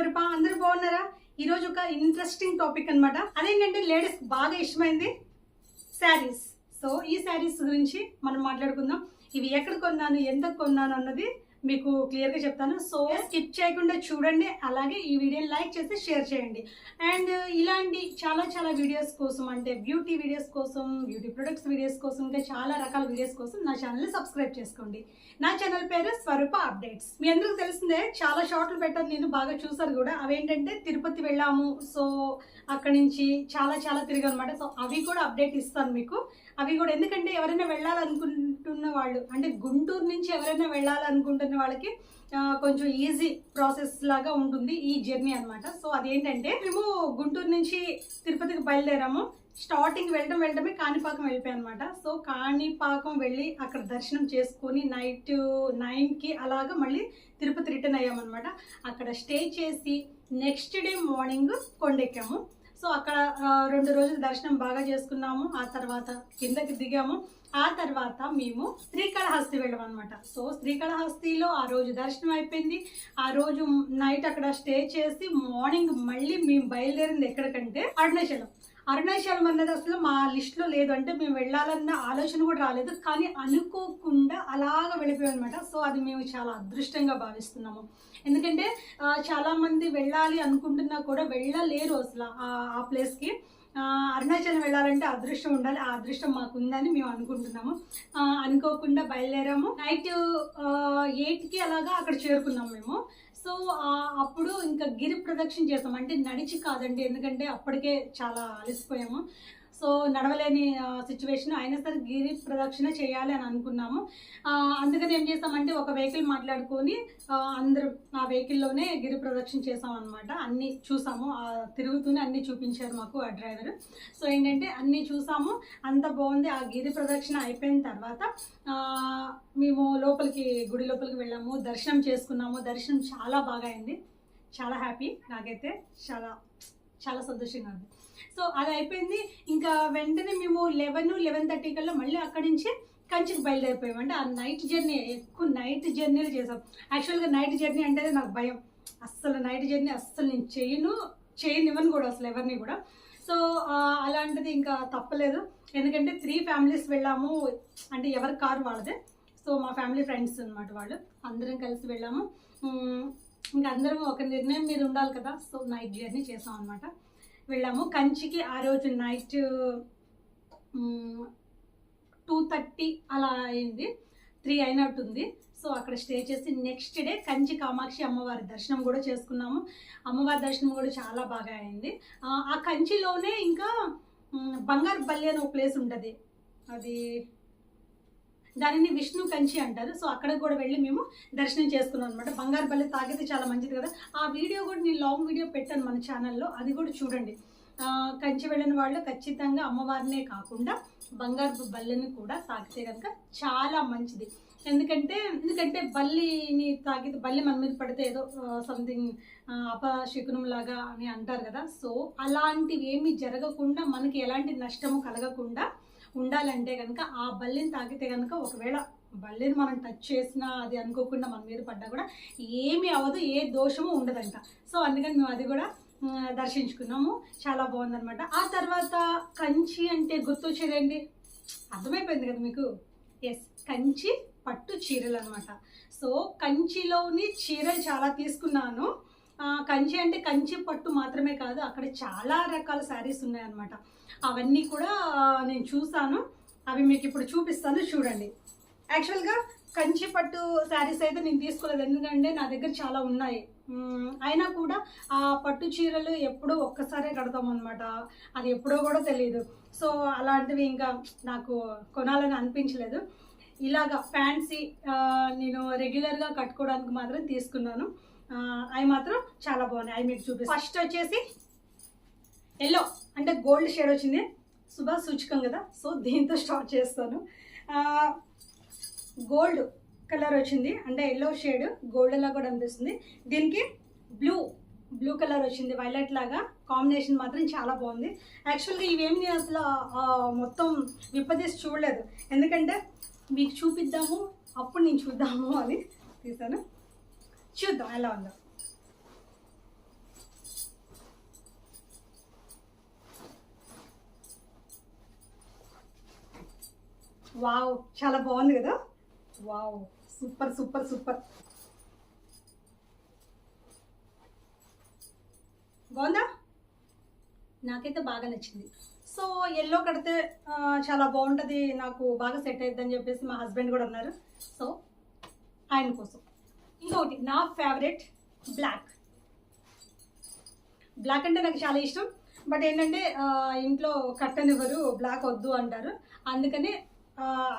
స్వరూప అందరూ బాగున్నారా? ఈ రోజు ఒక ఇంట్రెస్టింగ్ టాపిక్ అన్నమాట. అదేంటంటే లేడీస్ బాగా ఇష్టమైంది శారీస్ సో ఈ శారీస్ గురించి మనం మాట్లాడుకుందాం. ఇవి ఎక్కడ కొన్నాను ఎంత కొన్నాను అన్నది మీకు క్లియర్గా చెప్తాను. సో స్కిప్ చేయకుండా చూడండి. అలాగే ఈ వీడియోని లైక్ చేసి షేర్ చేయండి. అండ్ ఇలాంటి చాలా చాలా వీడియోస్ కోసం అంటే బ్యూటీ వీడియోస్ కోసం బ్యూటీ ప్రొడక్ట్స్ వీడియోస్ కోసం ఇంకా చాలా రకాల వీడియోస్ కోసం నా ఛానల్ని సబ్స్క్రైబ్ చేసుకోండి. నా ఛానల్ పేరు స్వరూప అప్డేట్స్. మీ అందరికీ తెలిసిందే చాలా షార్ట్లు పెట్టాను నేను బాగా చూసారు కూడా. అవేంటంటే తిరుపతి వెళ్ళాము. సో అక్కడి నుంచి చాలా చాలా తిరిగాను అనమాట సో అవి కూడా అప్డేట్ ఇస్తాను మీకు. అవి కూడా ఎందుకంటే ఎవరైనా వెళ్ళాలనుకుంటున్న వాళ్ళు అంటే గుంటూరు నుంచి ఎవరైనా వెళ్ళాలనుకుంటున్న వాళ్ళకి కొంచెం ఈజీ ప్రాసెస్ లాగా ఉంటుంది ఈ జర్నీ అనమాట సో అదేంటంటే మేము గుంటూరు నుంచి తిరుపతికి బయలుదేరాము. స్టార్టింగ్ వెళ్ళడం వెళ్ళడమే కాణిపాకం వెళ్ళిపోయాయి అనమాట సో కాణిపాకం వెళ్ళి అక్కడ దర్శనం చేసుకొని నైట్ నైన్కి అలాగా మళ్ళీ తిరుపతి రిటర్న్ అయ్యామన్నమాట. అక్కడ స్టే చేసి నెక్స్ట్ డే మార్నింగ్ కొండెక్కాము. సో అక్కడ రెండు రోజులు దర్శనం బాగా చేసుకున్నాము. ఆ తర్వాత కిందకి దిగాము. ఆ తర్వాత మేము శ్రీకాళహస్తి వెళ్ళాం అనమాట సో శ్రీకాళహస్తిలో ఆ రోజు దర్శనం అయిపోయింది. ఆ రోజు నైట్ అక్కడ స్టే చేసి మార్నింగ్ మళ్ళీ మేము బయలుదేరింది ఎక్కడికంటే అరుణాచలం. అరుణాచలం అన్నది అసలు మా లిస్ట్లో లేదు అంటే మేము వెళ్ళాలన్న ఆలోచన కూడా రాలేదు. కానీ అనుకోకుండా అలాగ వెళ్ళిపోయాం అనమాట సో అది మేము చాలా అదృష్టంగా భావిస్తున్నాము. ఎందుకంటే చాలామంది వెళ్ళాలి అనుకుంటున్నా కూడా వెళ్ళలేరు అసలు ఆ- ప్లేస్కి అరుణాచలం వెళ్ళాలంటే అదృష్టం ఉండాలి. ఆ అదృష్టం మాకు ఉందని మేము అనుకుంటున్నాము. అనుకోకుండా బయలుదేరాము. నైట్ ఎయిట్కి అలాగా అక్కడ చేరుకున్నాము మేము. సో అప్పుడు ఇంకా గిరి ప్రదక్షిణ చేస్తాం. అంటే నడిచి కాదండి ఎందుకంటే అప్పటికే చాలా అలసిపోయాము. సో నడవలేని సిచ్యువేషన్ అయినా సరే గిరి ప్రదక్షిణ చేయాలి అని అనుకున్నాము. అందుకని ఏం చేసామంటే ఒక వెహికల్ మాట్లాడుకొని అందరూ ఆ వెహికల్లోనే గిరి ప్రదక్షిణ చేసాం అనమాట అన్ని చూసాము. తిరుగుతూనే అన్ని చూపించారు మాకు ఆ డ్రైవర్ సో ఏంటంటే అన్ని చూసాము. అంత బాగుంది. ఆ గిరి ప్రదక్షిణ అయిపోయిన తర్వాత మేము లోపలికి గుడి లోపలికి వెళ్ళాము. దర్శనం చేసుకున్నాము. దర్శనం చాలా బాగా అయింది. చాలా హ్యాపీ నాకైతే చాలా చాలా సంతోషంగా ఉంది. సో అది అయిపోయింది. ఇంకా వెంటనే మేము లెవెన్ లెవెన్ థర్టీ కల్లా మళ్ళీ అక్కడి నుంచి కంచికి బయలుదేరిపోయాం అంటే ఆ నైట్ జర్నీ ఎక్కువ నైట్ జర్నీలు చేసాం. యాక్చువల్గా నైట్ జర్నీ అంటేనే నాకు భయం. అస్సలు నైట్ జర్నీ అస్సలు నేను చేయను చేయనివ్వను కూడా అసలు ఎవరిని కూడా. సో అలాంటిది ఇంకా తప్పలేదు. ఎందుకంటే త్రీ ఫ్యామిలీస్ వెళ్ళాము. అంటే ఎవరి కారు వాళ్ళదే. సో మా ఫ్యామిలీ ఫ్రెండ్స్ అన్నమాట వాళ్ళు. అందరం కలిసి వెళ్ళాము. ఇంకా అందరం ఒక నిర్ణయం మీద ఉండాలి కదా. సో నైట్ జర్నీ చేసాం అనమాట వెళ్ళాము. కంచికి ఆ రోజు నైట్ టూ థర్టీ అలా అయింది. త్రీ అయినట్టుంది. సో అక్కడ స్టే చేసి నెక్స్ట్ డే కంచి కామాక్షి అమ్మవారి దర్శనం కూడా చేసుకున్నాము. అమ్మవారి దర్శనం కూడా చాలా బాగా అయింది. ఆ, కంచిలోనే ఇంకా బంగారు బల్లి అని ఒక ప్లేస్ ఉంటుంది. అది దానిని విష్ణు కంచి అంటారు. సో అక్కడ కూడా వెళ్ళి మేము దర్శనం చేసుకున్నాం అనమాట బంగారు బల్లి తాగితే చాలా మంచిది కదా. ఆ వీడియో కూడా నేను లాంగ్ వీడియో పెట్టాను మన ఛానల్లో అది కూడా చూడండి. కంచి వెళ్ళిన వాళ్ళు ఖచ్చితంగా అమ్మవారినే కాకుండా బంగారు బల్లిని కూడా తాగితే కనుక చాలా మంచిది. ఎందుకంటే ఎందుకంటే బల్లిని తాగితే బల్లి మన మీద పడితే ఏదో సంథింగ్ అపశకునం లాగా అని అంటారు కదా. సో అలాంటివి ఏమీ జరగకుండా మనకి ఎలాంటి నష్టము కలగకుండా ఉండాలంటే కనుక ఆ బల్లిని తాకితే కనుక ఒకవేళ బల్లిని మనం టచ్ చేసినా అది అనుకోకుండా మన మీద పడ్డా కూడా ఏమీ అవ్వదు ఏ దోషము ఉండదంట. సో అందుకని మేము అది కూడా దర్శించుకున్నాము. చాలా బాగుందనమాట ఆ తర్వాత కంచి అంటే గుర్తొచ్చేదండి అర్థమైపోయింది కదా మీకు? ఎస్ కంచి పట్టు చీరలు అనమాట సో కంచిలోని చీరలు చాలా తీసుకున్నాను. కంచి అంటే కంచి పట్టు మాత్రమే కాదు అక్కడ చాలా రకాల శారీస్ ఉన్నాయన్నమాట. అవన్నీ కూడా నేను చూసాను అవి మీకు ఇప్పుడు చూపిస్తాను చూడండి. యాక్చువల్గా కంచి పట్టు శారీస్ అయితే నేను తీసుకోలేదు ఎందుకంటే నా దగ్గర చాలా ఉన్నాయి. అయినా కూడా ఆ పట్టు చీరలు ఎప్పుడో ఒక్కసారే కడతామన్నమాట. అనమాట అది ఎప్పుడో కూడా తెలియదు సో అలాంటివి ఇంకా నాకు కొనాలని అనిపించలేదు. ఇలాగా ఫ్యాన్సీ నేను రెగ్యులర్గా కట్టుకోవడానికి మాత్రం తీసుకున్నాను. అవి మాత్రం చాలా బాగున్నాయి. అవి మీకు చూపిస్తాను ఫస్ట్ వచ్చేసి ఎల్లో అంటే గోల్డ్ షేడ్ వచ్చింది. శుభ సూచకం కదా. సో దీంతో స్టార్ట్ చేస్తాను. గోల్డ్ కలర్ వచ్చింది. అంటే ఎల్లో షేడ్ గోల్డ్ లాగా కూడా అనిపిస్తుంది. దీనికి బ్లూ బ్లూ కలర్ వచ్చింది. వైలెట్ లాగా కాంబినేషన్ మాత్రం చాలా బాగుంది. యాక్చువల్గా ఇవేమి అసలు మొత్తం విప్పదీసి చూడలేదు. ఎందుకంటే మీకు చూపిద్దాము అప్పుడు నేను చూద్దాము అని తీసాను. చూద్దాం ఎలా ఉందో వావ్ చాలా బాగుంది కదా వావ్ సూపర్ సూపర్ సూపర్ బాగుందా నాకైతే బాగా నచ్చింది. సో ఎల్లో కడితే చాలా బాగుంటుంది. నాకు బాగా సెట్ అవుతుందని చెప్పేసి మా హస్బెండ్ కూడా ఉన్నారు సో ఆయన కోసం. ఇంకొకటి నా ఫేవరెట్ బ్లాక్ బ్లాక్ అంటే నాకు చాలా ఇష్టం. బట్ ఏంటంటే ఇంట్లో ఇంట్లో కట్టనివ్వరు బ్లాక్ వద్దు అంటారు. అందుకనే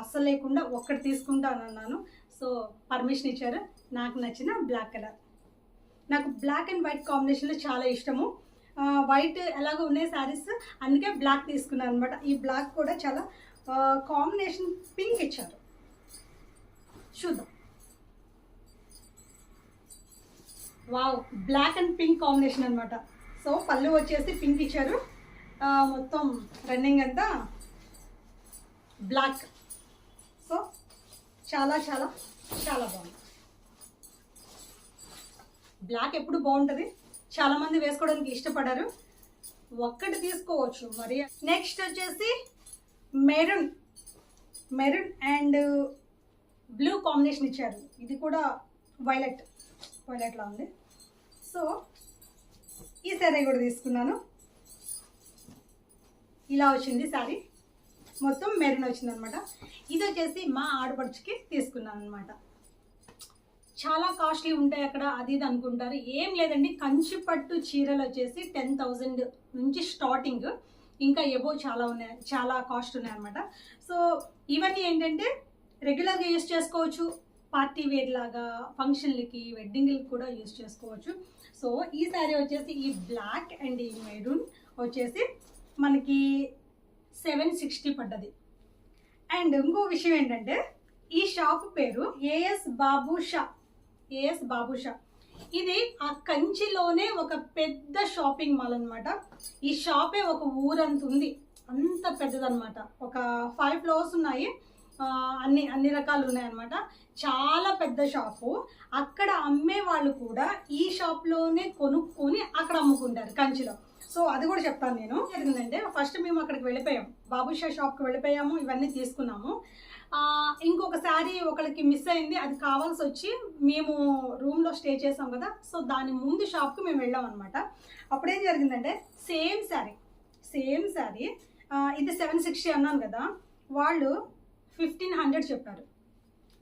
అస్సలు లేకుండా ఒక్కటి తీసుకుంటాను అన్నాను. సో పర్మిషన్ ఇచ్చారు. నాకు నచ్చిన బ్లాక్ కలర్ నాకు బ్లాక్ అండ్ వైట్ కాంబినేషన్లో చాలా ఇష్టము. వైట్ ఎలాగో ఉన్నాయి శారీస్ అందుకే బ్లాక్ తీసుకున్నాను అనమాట ఈ బ్లాక్ కూడా చాలా కాంబినేషన్ పింక్ ఇచ్చారు. చూద్దాం. Wow black and pink combination అనమాట సో పళ్ళు వచ్చేసి పింక్ ఇచ్చారు. మొత్తం రన్నింగ్ అంతా బ్లాక్ సో చాలా చాలా చాలా బాగుంది. బ్లాక్ ఎప్పుడు బాగుంటుంది? చాలామంది వేసుకోవడానికి ఇష్టపడారు. ఒక్కటి తీసుకోవచ్చు మరి. నెక్స్ట్ వచ్చేసి maroon maroon and blue combination ఇచ్చారు. ఇది కూడా వైలెట్ పోయినట్లా ఉంది? సో ఈ శారీ కూడా తీసుకున్నాను. ఇలా వచ్చింది శారీ మొత్తం మెరిన్ వచ్చింది అనమాట ఇది వచ్చేసి మా ఆడపడుచుకి తీసుకున్నాను అనమాట చాలా కాస్ట్లీ ఉంటాయి అక్కడ అది ఇది అనుకుంటారు. ఏం లేదండి కంచి పట్టు చీరలు వచ్చేసి టెన్ థౌజండ్ నుంచి స్టార్టింగ్ ఇంకా ఎబో చాలా ఉన్నాయి చాలా కాస్ట్ ఉన్నాయి అనమాట సో ఇవన్నీ ఏంటంటే రెగ్యులర్గా యూస్ చేసుకోవచ్చు. పార్టీ వేర్ లాగా ఫంక్షన్లకి వెడ్డింగ్లకి కూడా యూజ్ చేసుకోవచ్చు. సో ఈ శారీ వచ్చేసి ఈ బ్లాక్ అండ్ ఈ మెరూన్ వచ్చేసి మనకి సెవెన్ సిక్స్టీ పడ్డది. అండ్ ఇంకో విషయం ఏంటంటే ఈ షాప్ పేరు ఏఎస్ బాబుషా ఏఎస్ బాబుషా ఇది ఆ కంచిలోనే ఒక పెద్ద షాపింగ్ మాల్ అనమాట ఈ షాపే ఒక ఊరంత ఉంది. అంత పెద్దదనమాట ఒక ఫైవ్ ఫ్లోర్స్ ఉన్నాయి. అన్ని అన్ని రకాలు ఉన్నాయన్నమాట. చాలా పెద్ద షాపు. అక్కడ అమ్మే వాళ్ళు కూడా ఈ షాప్లోనే కొనుక్కొని అక్కడ అమ్ముకుంటారు కంచిలో. సో అది కూడా చెప్తాను నేను. ఏంటంటే ఫస్ట్ మేము అక్కడికి వెళ్ళిపోయాం. బాబుషా షాప్కి వెళ్ళిపోయాము ఇవన్నీ తీసుకున్నాము. ఇంకొక శారీ ఒకరికి మిస్ అయింది అది కావాల్సి వచ్చి మేము రూమ్లో స్టే చేసాం కదా సో దాని ముందు షాప్కి మేము వెళ్ళాం అనమాట అప్పుడేం జరిగిందంటే సేమ్ శారీ సేమ్ శారీ ఇది సెవెన్ సిక్స్టీ అన్నాను కదా వాళ్ళు ఫిఫ్టీన్ హండ్రెడ్ చెప్పారు.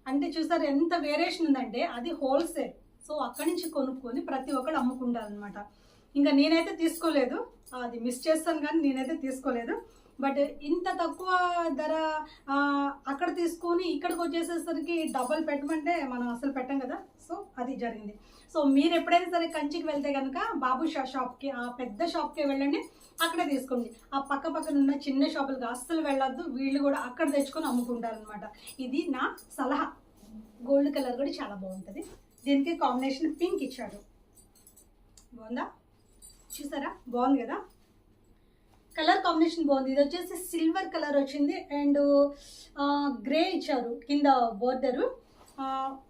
అంటే చూసారు ఎంత వేరియేషన్ ఉందంటే అది హోల్సేల్. సో అక్కడి నుంచి కొనుక్కొని ప్రతి ఒక్కరు అమ్ముకుంటారనమాట ఇంకా నేనైతే తీసుకోలేదు. అది మిస్ చేస్తాను కానీ నేనైతే తీసుకోలేదు. బట్ ఇంత తక్కువ ధర అక్కడ తీసుకొని ఇక్కడికి వచ్చేసేసరికి డబల్ పెట్టమంటే మనం అసలు పెట్టం కదా. సో అది జరిగింది. సో మీరు ఎప్పుడైనా సరే కంచికి వెళ్తే కనుక బాబు షా షాప్కి ఆ పెద్ద షాప్కి వెళ్ళండి అక్కడే తీసుకోండి. ఆ పక్క పక్కన ఉన్న చిన్న షాపులకి అస్సలు వెళ్ళొద్దు వీళ్ళు కూడా అక్కడ తెచ్చుకొని అమ్ముకుంటారు అనమాట ఇది నా సలహా. గోల్డ్ కలర్ కూడా చాలా బాగుంటుంది. దీనికి కాంబినేషన్ పింక్ ఇచ్చాడు బాగుందా? చూసారా? బాగుంది కదా? కలర్ కాంబినేషన్ బాగుంది. ఇది వచ్చేసి సిల్వర్ కలర్ వచ్చింది. అండ్ గ్రే ఇచ్చారు కింద బోర్డరు.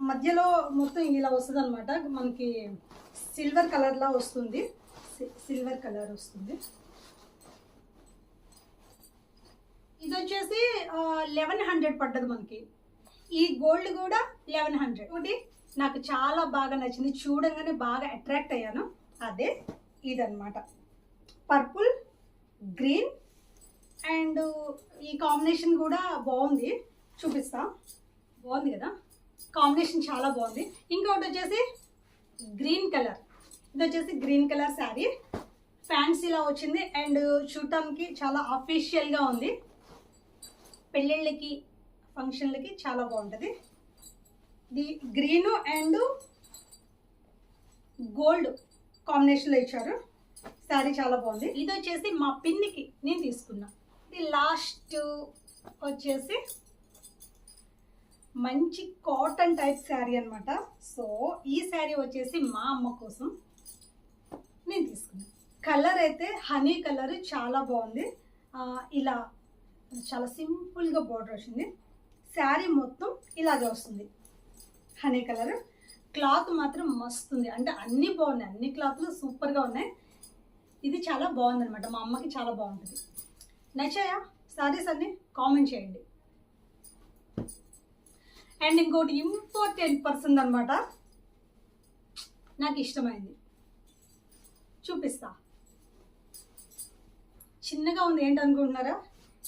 మధ్యలో మొత్తం ఇలా వస్తుంది అనమాట మనకి సిల్వర్ కలర్లా వస్తుంది. సి- సిల్వర్ కలర్ వస్తుంది. ఇది వచ్చేసి లెవెన్ హండ్రెడ్ పడ్డది మనకి. ఈ గోల్డ్ కూడా లెవెన్ హండ్రెడ్. ఒకటి నాకు చాలా బాగా నచ్చింది. చూడంగానే బాగా అట్రాక్ట్ అయ్యాను. అదే ఇదన్నమాట. పర్పుల్ గ్రీన్ అండ్ ఈ కాంబినేషన్ కూడా బాగుంది. చూపిస్తా. బాగుంది కదా? కాంబినేషన్ చాలా బాగుంది. ఇంకొకటి వచ్చేసి గ్రీన్ కలర్. ఇది వచ్చేసి గ్రీన్ కలర్ శారీ. ఫ్యాన్సీలా వచ్చింది. అండ్ చూడటానికి చాలా అఫీషియల్గా ఉంది. పెళ్ళిళ్ళకి ఫంక్షన్లకి చాలా బాగుంటుంది. ది గ్రీన్ అండ్ గోల్డ్ కాంబినేషన్లో ఇచ్చారు. శారీ చాలా బాగుంది. ఇది వచ్చేసి మా పిన్నికి నేను తీసుకున్నా. ఇది లాస్ట్ వచ్చేసి మంచి కాటన్ టైప్ శారీ అనమాట సో ఈ శారీ వచ్చేసి మా అమ్మ కోసం నేను తీసుకున్నాను కలర్ అయితే హనీ కలర్ చాలా బాగుంది. ఇలా చాలా సింపుల్గా బార్డర్ వచ్చింది. శారీ మొత్తం ఇలాగే వస్తుంది. హనీ కలర్ క్లాత్ మాత్రం మస్తు ఉంది. అంటే అన్నీ బాగున్నాయి. అన్ని క్లాత్లు సూపర్గా ఉన్నాయి. ఇది చాలా బాగుంది అనమాట మా అమ్మకి చాలా బాగుంటుంది. నచ్చాయా? శారీస్ అన్ని కామెంట్ చేయండి. అండ్ ఇంకోటి ఇంపార్టెంట్ పర్సన్ అనమాట నాకు ఇష్టమైంది. చూపిస్తా. చిన్నగా ఉంది ఏంటనుకుంటున్నారా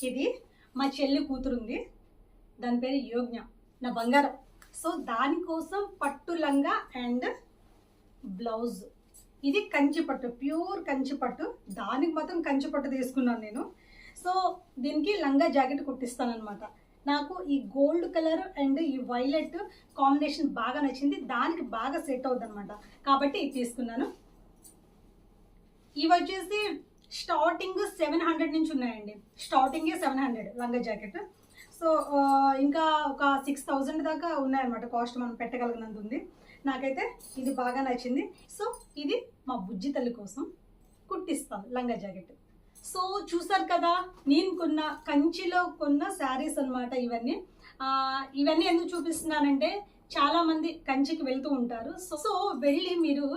ఇది మా చెల్లి కూతురుంది. దాని పేరు యోజ్ఞ నా బంగారం. సో దానికోసం పట్టు లంగా అండ్ బ్లౌజ్. ఇది కంచి పట్టు ప్యూర్ కంచి పట్టు. దానికి మాత్రం కంచి పట్టు తీసుకున్నాను నేను. సో దీనికి లంగా జాకెట్ కుట్టిస్తాను అనమాట నాకు ఈ గోల్డ్ కలర్ అండ్ ఈ వైలెట్ కాంబినేషన్ బాగా నచ్చింది. దానికి బాగా సెట్ అవుతుంది అనమాట కాబట్టి ఇది తీసుకున్నాను. ఇవి వచ్చేసి స్టార్టింగ్ సెవెన్ హండ్రెడ్ నుంచి ఉన్నాయండి. స్టార్టింగే సెవెన్ హండ్రెడ్ లంగా జాకెట్. సో ఇంకా ఒక సిక్స్ థౌజండ్ దాకా ఉన్నాయన్నమాట కాస్ట్ మనం పెట్టగలిగినంత ఉంది. నాకైతే ఇది బాగా నచ్చింది. సో ఇది మా బుజ్జి తల్లి కోసం కుట్టిస్తాను లంగా జాకెట్. సో చూసారు కదా నేను కొన్న కంచిలో కొన్న శారీస్ అన్నమాట ఇవన్నీ. ఇవన్నీ ఎందుకు చూపిస్తున్నానంటే చాలా మంది కంచికి వెళ్తూ ఉంటారు. సో సో వెళ్ళి మీరు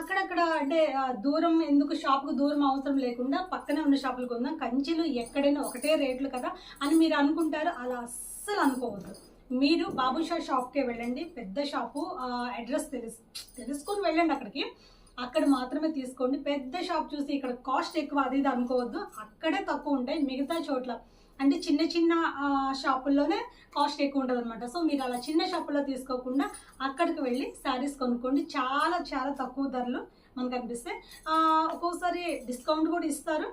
అక్కడక్కడ అంటే దూరం ఎందుకు షాప్కు దూరం అవసరం లేకుండా పక్కనే ఉన్న షాపులు కొందాం. కంచిలో ఎక్కడైనా ఒకటే రేట్లు కదా అని మీరు అనుకుంటారు. అలా అస్సలు అనుకోవద్దు. మీరు బాబుషా షాప్కే వెళ్ళండి. పెద్ద షాపు అడ్రస్ తెలుసు తెలుసుకొని వెళ్ళండి అక్కడికి. అక్కడ మాత్రమే తీసుకోండి. పెద్ద షాప్ చూసి ఇక్కడ కాస్ట్ ఎక్కువ అది ఇది అనుకోవద్దు. అక్కడే తక్కువ ఉంటాయి మిగతా చోట్ల. అంటే చిన్న చిన్న షాపుల్లోనే కాస్ట్ ఎక్కువ ఉంటుంది అనమాట సో మీరు అలా చిన్న షాపుల్లో తీసుకోకుండా అక్కడికి వెళ్ళి శారీస్ కొనుక్కోండి. చాలా చాలా తక్కువ ధరలు మనకు అనిపిస్తే ఒక్కోసారి డిస్కౌంట్ కూడా ఇస్తారు.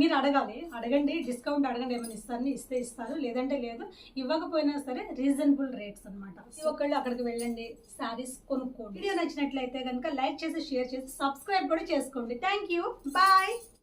మీరు అడగాలి. అడగండి డిస్కౌంట్ అడగండి. ఏమైనా ఇస్తారని ఇస్తే ఇస్తారు. లేదంటే లేదు. ఇవ్వకపోయినా సరే రీజనబుల్ రేట్స్ అనమాట ఒకళ్ళు అక్కడికి వెళ్ళండి శారీస్ కొనుక్కోండి. వీడియో నచ్చినట్లయితే కనుక లైక్ చేసి షేర్ చేసి సబ్స్క్రైబ్ కూడా చేసుకోండి. Thank you bye